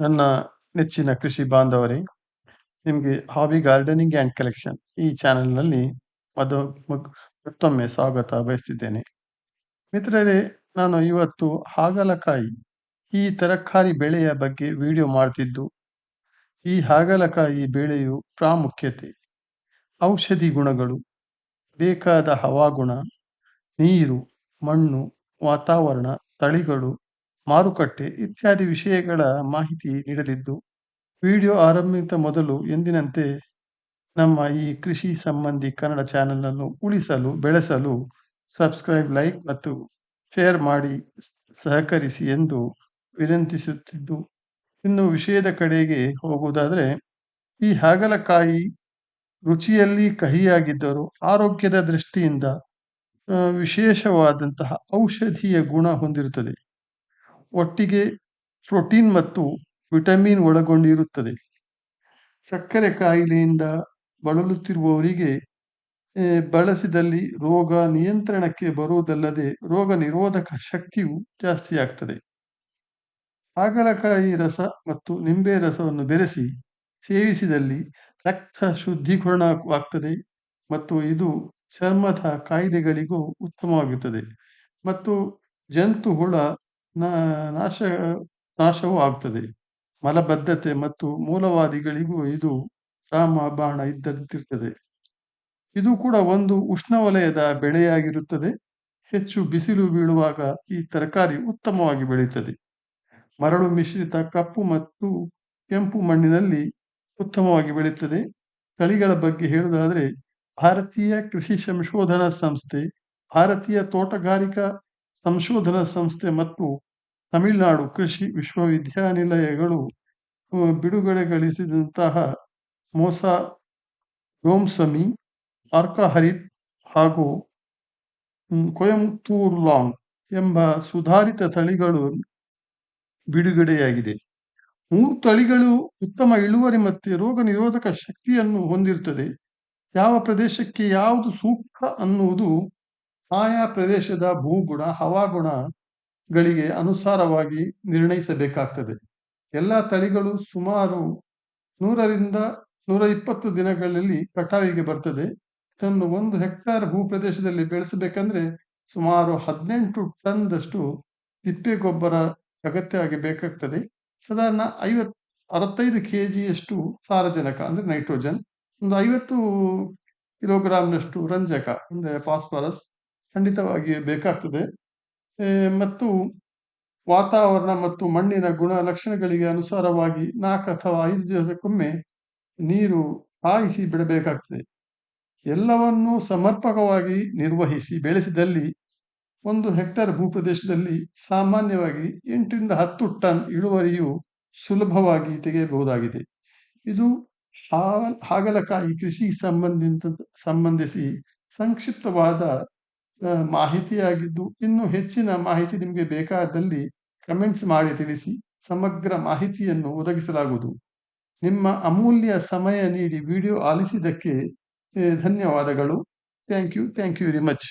ನನ್ನ ನೆಚ್ಚಿನ ಕೃಷಿ ಬಾಂಧವರೇ, ನಿಮಗೆ ಹಾಬಿ ಗಾರ್ಡನಿಂಗ್ ಆ್ಯಂಡ್ ಕಲೆಕ್ಷನ್ ಈ ಚಾನೆಲ್ನಲ್ಲಿ ಮದು ಮತ್ತೊಮ್ಮೆ ಸ್ವಾಗತ ಬಯಸ್ತಿದ್ದೇನೆ. ಮಿತ್ರರೇ, ನಾನು ಇವತ್ತು ಹಾಗಲಕಾಯಿ, ಈ ತರಕಾರಿ ಬೆಳೆಯ ಬಗ್ಗೆ ವಿಡಿಯೋ ಮಾಡ್ತಿದ್ದು. ಈ ಹಾಗಲಕಾಯಿ ಬೆಳೆಯು ಪ್ರಾಮುಖ್ಯತೆ, ಔಷಧಿ ಗುಣಗಳು, ಬೇಕಾದ ಹವಾಗುಣ, ನೀರು, ಮಣ್ಣು, ವಾತಾವರಣ, ತಳಿಗಳು ಮಾರುಕಟ್ಟೆ ಇತ್ಯಾದಿ ವಿಷಯಗಳ ಮಾಹಿತಿ ನೀಡಲಿದ್ದು, ವಿಡಿಯೋ ಆರಂಭಿತ ಮೊದಲು ಎಂದಿನಂತೆ ನಮ್ಮ ಈ ಕೃಷಿ ಸಂಬಂಧಿ ಕನ್ನಡ ಚಾನೆಲ್ ಉಳಿಸಲು, ಬೆಳೆಸಲು ಸಬ್ಸ್ಕ್ರೈಬ್, ಲೈಕ್ ಮತ್ತು ಶೇರ್ ಮಾಡಿ ಸಹಕರಿಸಿ ಎಂದು ವಿನಂತಿಸುತ್ತಿದ್ದು, ಇನ್ನು ವಿಷಯದ ಕಡೆಗೆ ಹೋಗುವುದಾದರೆ, ಈ ಹಾಗಲಕಾಯಿ ರುಚಿಯಲ್ಲಿ ಕಹಿಯಾಗಿದ್ದರೂ ಆರೋಗ್ಯದ ದೃಷ್ಟಿಯಿಂದ ವಿಶೇಷವಾದಂತಹ ಔಷಧೀಯ ಗುಣ ಹೊಂದಿರುತ್ತದೆ. ಒಟ್ಟಿಗೆ ಪ್ರೋಟೀನ್ ಮತ್ತು ವಿಟಮಿನ್ ಒಳಗೊಂಡಿರುತ್ತದೆ. ಸಕ್ಕರೆ ಕಾಯಿಲೆಯಿಂದ ಬಳಲುತ್ತಿರುವವರಿಗೆ ಬಳಸಿದಲ್ಲಿ ರೋಗ ನಿಯಂತ್ರಣಕ್ಕೆ ಬರುವುದಲ್ಲದೆ ರೋಗ ನಿರೋಧಕ ಶಕ್ತಿಯು ಜಾಸ್ತಿ ಆಗ್ತದೆ ಹಾಗಲಕಾಯಿ ರಸ ಮತ್ತು ನಿಂಬೆ ರಸವನ್ನು ಬೆರೆಸಿ ಸೇವಿಸಿದಲ್ಲಿ ರಕ್ತ ಶುದ್ಧೀಕರಣವಾಗ್ತದೆ ಮತ್ತು ಇದು ಚರ್ಮದ ಕಾಯಿಲೆಗಳಿಗೂ ಉತ್ತಮವಾಗುತ್ತದೆ. ಮತ್ತು ಜಂತು ಹುಳ ನಾ- ನಾಶ, ನಾಶವೂ ಆಗ್ತದೆ. ಮಲಬದ್ಧತೆ ಮತ್ತು ಮೂಲವಾದಿಗಳಿಗೂ ಇದು ರಾಮ ಬಾಣ ಇದ್ದಂತಿರ್ತದೆ. ಇದು ಕೂಡ ಒಂದು ಉಷ್ಣವಲಯದ ಬೆಳೆಯಾಗಿರುತ್ತದೆ. ಹೆಚ್ಚು ಬಿಸಿಲು ಬೀಳುವಾಗ ಈ ತರಕಾರಿ ಉತ್ತಮವಾಗಿ ಬೆಳೆಯುತ್ತದೆ ಮರಳು ಮಿಶ್ರಿತ ಕಪ್ಪು ಮತ್ತು ಕೆಂಪು ಮಣ್ಣಿನಲ್ಲಿ ಉತ್ತಮವಾಗಿ ಬೆಳೆಯುತ್ತದೆ ತಳಿಗಳ ಬಗ್ಗೆ ಹೇಳುವುದಾದರೆ, ಭಾರತೀಯ ಕೃಷಿ ಸಂಶೋಧನಾ ಸಂಸ್ಥೆ, ಭಾರತೀಯ ತೋಟಗಾರಿಕಾ ಸಂಶೋಧನಾ ಸಂಸ್ಥೆ ಮತ್ತು ತಮಿಳುನಾಡು ಕೃಷಿ ವಿಶ್ವವಿದ್ಯಾನಿಲಯಗಳು ಬಿಡುಗಡೆಗಳಿಸಿದಂತಹ ಮೋಸ ಗೋಮ್ಸಮಿ ಆರ್ಕಹರಿತ್ ಹಾಗೂ ಹ್ಮ್, ಕೊಯಂತೂರ್ ಲಾಂಗ್ ಎಂಬ ಸುಧಾರಿತ ತಳಿಗಳು ಬಿಡುಗಡೆಯಾಗಿದೆ. ಮೂರು ತಳಿಗಳು ಉತ್ತಮ ಇಳುವರಿ ಮತ್ತು ರೋಗ ನಿರೋಧಕ ಶಕ್ತಿಯನ್ನು ಹೊಂದಿರುತ್ತದೆ. ಯಾವ ಪ್ರದೇಶಕ್ಕೆ ಯಾವುದು ಸೂಕ್ತ ಅನ್ನುವುದು ಆಯಾ ಪ್ರದೇಶದ ಭೂಗುಣ, ಹವಾಗುಣಗಳಿಗೆ ಅನುಸಾರವಾಗಿ ನಿರ್ಣಯಿಸಬೇಕಾಗ್ತದೆ. ಎಲ್ಲ ತಳಿಗಳು ಸುಮಾರು ನೂರರಿಂದ ನೂರ ಇಪ್ಪತ್ತು ದಿನಗಳಲ್ಲಿ ಕಟಾವಿಗೆ ಬರ್ತದೆ. ಇದನ್ನು ಒಂದು ಹೆಕ್ಟೇರ್ ಭೂ ಪ್ರದೇಶದಲ್ಲಿ ಬೆಳೆಸಬೇಕಂದ್ರೆ ಸುಮಾರು ಹದಿನೆಂಟು ಟನ್ದಷ್ಟು ತಿಪ್ಪೆ ಗೊಬ್ಬರ ಅಗತ್ಯವಾಗಿ ಬೇಕಾಗ್ತದೆ. ಸಾಧಾರಣ ಐವತ್, ಅರವತ್ತೈದು ಕೆ ಜಿಯಷ್ಟು ಸಾರಜನಕ ಅಂದ್ರೆ ನೈಟ್ರೋಜನ್, ಒಂದು ಐವತ್ತು ಕಿಲೋಗ್ರಾಮ್ನಷ್ಟು ರಂಜಕ ಅಂದ್ರೆ ಫಾಸ್ಫರಸ್ ಖಂಡಿತವಾಗಿ ಬೇಕಾಗ್ತದೆ. ಮತ್ತು ವಾತಾವರಣ ಮತ್ತು ಮಣ್ಣಿನ ಗುಣ ಲಕ್ಷಣಗಳಿಗೆ ಅನುಸಾರವಾಗಿ ನಾಲ್ಕು ಅಥವಾ ಐದು ದಿವಸಕ್ಕೊಮ್ಮೆ ನೀರು ಹಾಯಿಸಿ ಬಿಡಬೇಕಾಗ್ತದೆ. ಎಲ್ಲವನ್ನೂ ಸಮರ್ಪಕವಾಗಿ ನಿರ್ವಹಿಸಿ ಬೆಳೆಸಿದಲ್ಲಿ ಒಂದು ಹೆಕ್ಟೇರ್ ಭೂಪ್ರದೇಶದಲ್ಲಿ ಸಾಮಾನ್ಯವಾಗಿ ಎಂಟರಿಂದ ಹತ್ತು ಟನ್ ಇಳುವರಿಯು ಸುಲಭವಾಗಿ ತೆಗೆಯಬಹುದಾಗಿದೆ. ಇದು ಹಾಗಲಕಾಯಿ ಕೃಷಿ ಸಂಬಂಧಿತ ಸಂಬಂಧಿಸಿ ಸಂಕ್ಷಿಪ್ತವಾದ ಮಾಹಿತಿಯಾಗಿದ್ದು ಇನ್ನು ಹೆಚ್ಚಿನ ಮಾಹಿತಿ ನಿಮಗೆ ಬೇಕಾದಲ್ಲಿ ಕಮೆಂಟ್ಸ್ ಮಾಡಿ ತಿಳಿಸಿ ಸಮಗ್ರ ಮಾಹಿತಿಯನ್ನು ಒದಗಿಸಲಾಗುವುದು. ನಿಮ್ಮ ಅಮೂಲ್ಯ ಸಮಯ ನೀಡಿ ವಿಡಿಯೋ ಆಲಿಸಿದ್ದಕ್ಕೆ ಧನ್ಯವಾದಗಳು. Thank you thank you very much